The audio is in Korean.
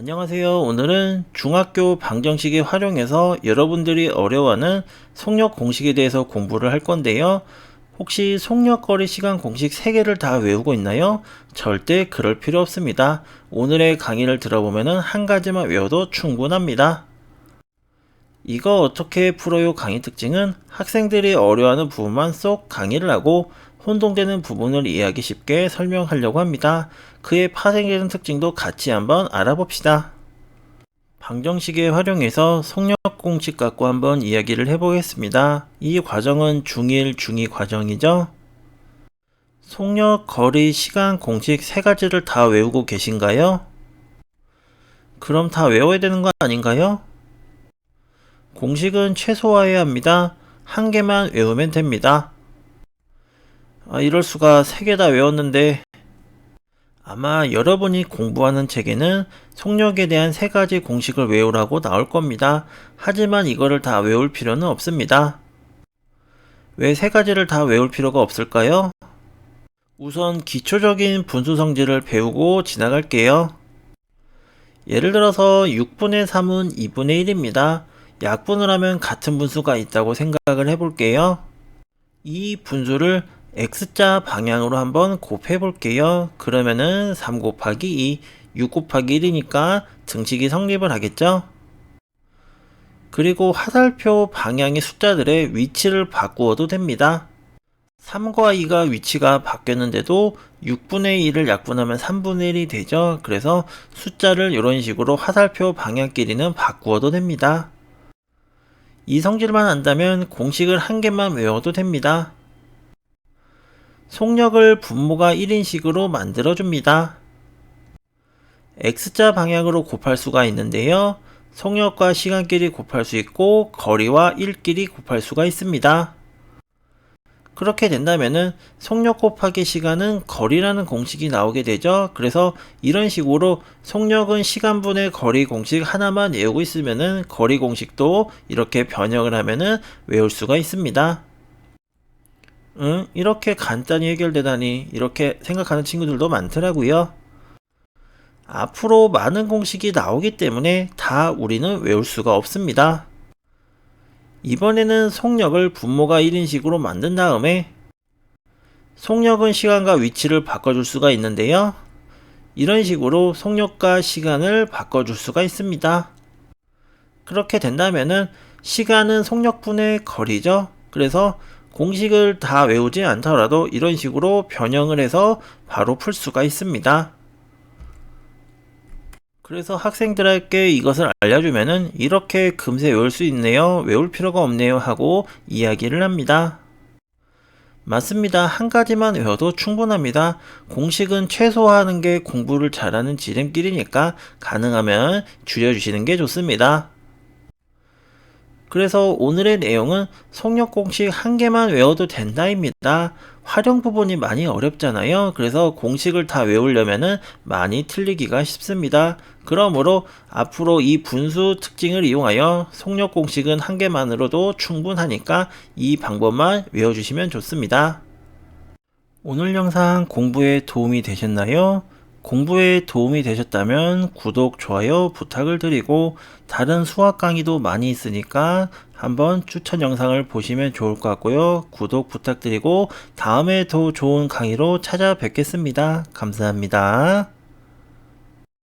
안녕하세요. 오늘은 중학교 방정식을 활용해서 여러분들이 어려워하는 속력 공식에 대해서 공부를 할 건데요. 혹시 속력거리 시간 공식 3개를 다 외우고 있나요? 절대 그럴 필요 없습니다. 오늘의 강의를 들어보면 한 가지만 외워도 충분합니다. 이거 어떻게 풀어요 강의 특징은 학생들이 어려워하는 부분만 쏙 강의를 하고 혼동되는 부분을 이해하기 쉽게 설명하려고 합니다. 그의 파생되는 특징도 같이 한번 알아봅시다. 방정식에 활용해서 속력 공식 갖고 한번 이야기를 해보겠습니다. 이 과정은 중1, 중2 과정이죠. 속력, 거리, 시간 공식 세 가지를 다 외우고 계신가요? 그럼 다 외워야 되는 거 아닌가요? 공식은 최소화해야 합니다. 한 개만 외우면 됩니다. 아, 이럴 수가 세 개 다 외웠는데 아마 여러분이 공부하는 책에는 속력에 대한 세 가지 공식을 외우라고 나올 겁니다. 하지만 이거를 다 외울 필요는 없습니다. 왜 세 가지를 다 외울 필요가 없을까요? 우선 기초적인 분수 성질을 배우고 지나갈게요. 예를 들어서 6분의 3은 2분의 1입니다. 약분을 하면 같은 분수가 있다고 생각을 해볼게요. 이 분수를 x자 방향으로 한번 곱해 볼게요. 그러면은 3 곱하기 2, 6 곱하기 1이니까 등식이 성립을 하겠죠? 그리고 화살표 방향의 숫자들의 위치를 바꾸어도 됩니다. 3과 2가 위치가 바뀌었는데도 6분의 1을 약분하면 3분의 1이 되죠. 그래서 숫자를 이런 식으로 화살표 방향끼리는 바꾸어도 됩니다. 이 성질만 안다면 공식을 한 개만 외워도 됩니다. 속력을 분모가 1인식으로 만들어줍니다. x자 방향으로 곱할 수가 있는데요. 속력과 시간끼리 곱할 수 있고 거리와 1끼리 곱할 수가 있습니다. 그렇게 된다면은 속력 곱하기 시간은 거리라는 공식이 나오게 되죠. 그래서 이런 식으로 속력은 시간분의 거리 공식 하나만 외우고 있으면은 거리 공식도 이렇게 변형을 하면은 외울 수가 있습니다. 응? 이렇게 간단히 해결되다니 이렇게 생각하는 친구들도 많더라고요. 앞으로 많은 공식이 나오기 때문에 다 우리는 외울 수가 없습니다. 이번에는 속력을 분모가 1인식으로 만든 다음에 속력은 시간과 위치를 바꿔줄 수가 있는데요. 이런 식으로 속력과 시간을 바꿔줄 수가 있습니다. 그렇게 된다면은 시간은 속력분의 거리죠. 그래서 공식을 다 외우지 않더라도 이런 식으로 변형을 해서 바로 풀 수가 있습니다. 그래서 학생들에게 이것을 알려주면은 이렇게 금세 외울 수 있네요. 외울 필요가 없네요. 하고 이야기를 합니다. 맞습니다. 한 가지만 외워도 충분합니다. 공식은 최소화하는 게 공부를 잘하는 지름길이니까 가능하면 줄여주시는 게 좋습니다. 그래서 오늘의 내용은 속력 공식 한 개만 외워도 된다입니다. 활용 부분이 많이 어렵잖아요. 그래서 공식을 다 외우려면은 많이 틀리기가 쉽습니다. 그러므로 앞으로 이 분수 특징을 이용하여 속력 공식은 한 개만으로도 충분하니까 이 방법만 외워주시면 좋습니다. 오늘 영상 공부에 도움이 되셨나요? 공부에 도움이 되셨다면 구독, 좋아요 부탁을 드리고 다른 수학 강의도 많이 있으니까 한번 추천 영상을 보시면 좋을 것 같고요. 구독 부탁드리고 다음에 더 좋은 강의로 찾아뵙겠습니다. 감사합니다.